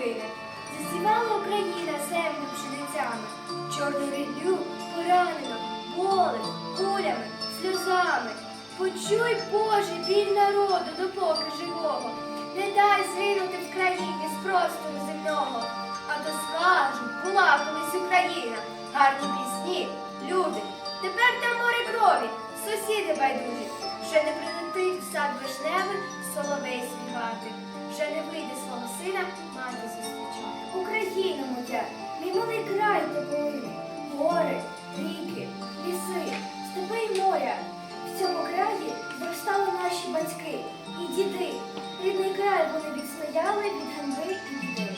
половини. Засівала Україна землю пшеницями, чорну рідню поранено, болем, кулями, сльозами. Почуй, Боже, біль народу, допоки живого, не дай згинути в країні з простору земного, а то скажу, була колись Україна, гарні пісні, люди. Тепер там море крові, сусіди байдужі, вже не прилетить в сад вишневий соловей співати, вже не вийде свого сина мати зустрічати. Україна моя, мій малий край теплий, гори, ріки, ліси, степи й моря. В цьому краї зростали наші батьки і діди. Рідний край вони відстояли від ганьби і біди.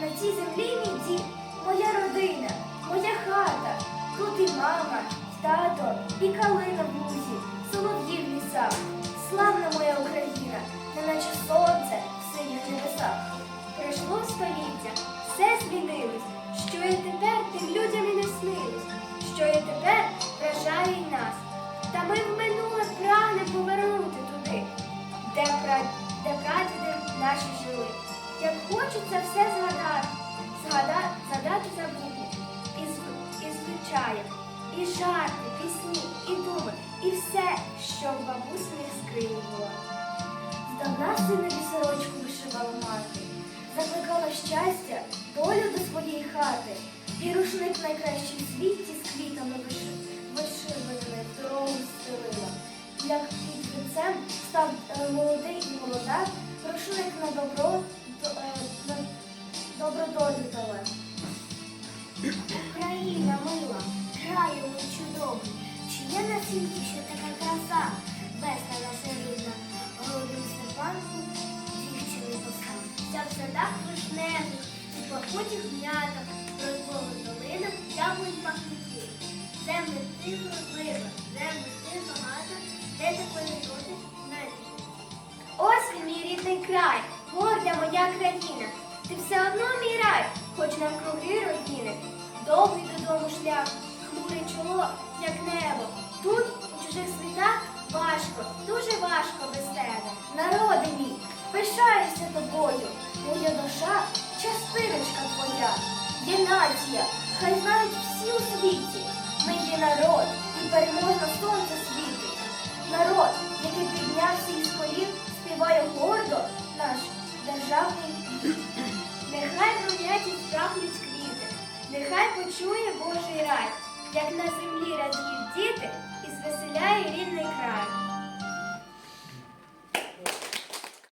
На цій землі мій дім, моя родина, моя хата. Тут і мама, і тато, і калина Пройшло століття, все змінилось. Що є тепер, тим людям і не снилось. Що є тепер, вражає й нас. Та ми в минуле прагнемо повернути туди, де, пра... де прадіди наші жили. Як хочеться все згадати, згадати, згадати забути. І, і звичаєм, і жарти, пісні, і думи, і все, що в бабусиних скрині було. Здавна мати, закликала щастя, долю до своєї хати, і рушник найкращий в світі з квітами виши- вишиваними дорогу стелила. Як під вінцем став е, молодий і молода, рушник на добро, до- е, на добру долю дала. Україна мила, краю мій чудовий, чи є на світі ще така краса, весна наша рідна, голубим степанку, дівчини коса. Вся в садах вишневих, у поході гнятах, розбових долинах, яблунь пахники. Землю ти вродлива, землю ти багата, де такої роди не Ось він, мій рідний край, горда моя країна. Ти все одно мій рай, хоч навкруги родини. Довгий додому шлях, хмуре чоло, як небо. Тут, у чужих світах, важко, дуже важко без тебе. Народи мій, пишаюся тобою. Моя душа частиночка твоя. Є нація, хай знають всі у світі. Ми є народ, і переможно сонце світить. Народ, який піднявся із колін, співає гордо наш державний гімн. Нехай брунять і спрагнуть квіти, нехай почує Божий рай, як на землі радіють діти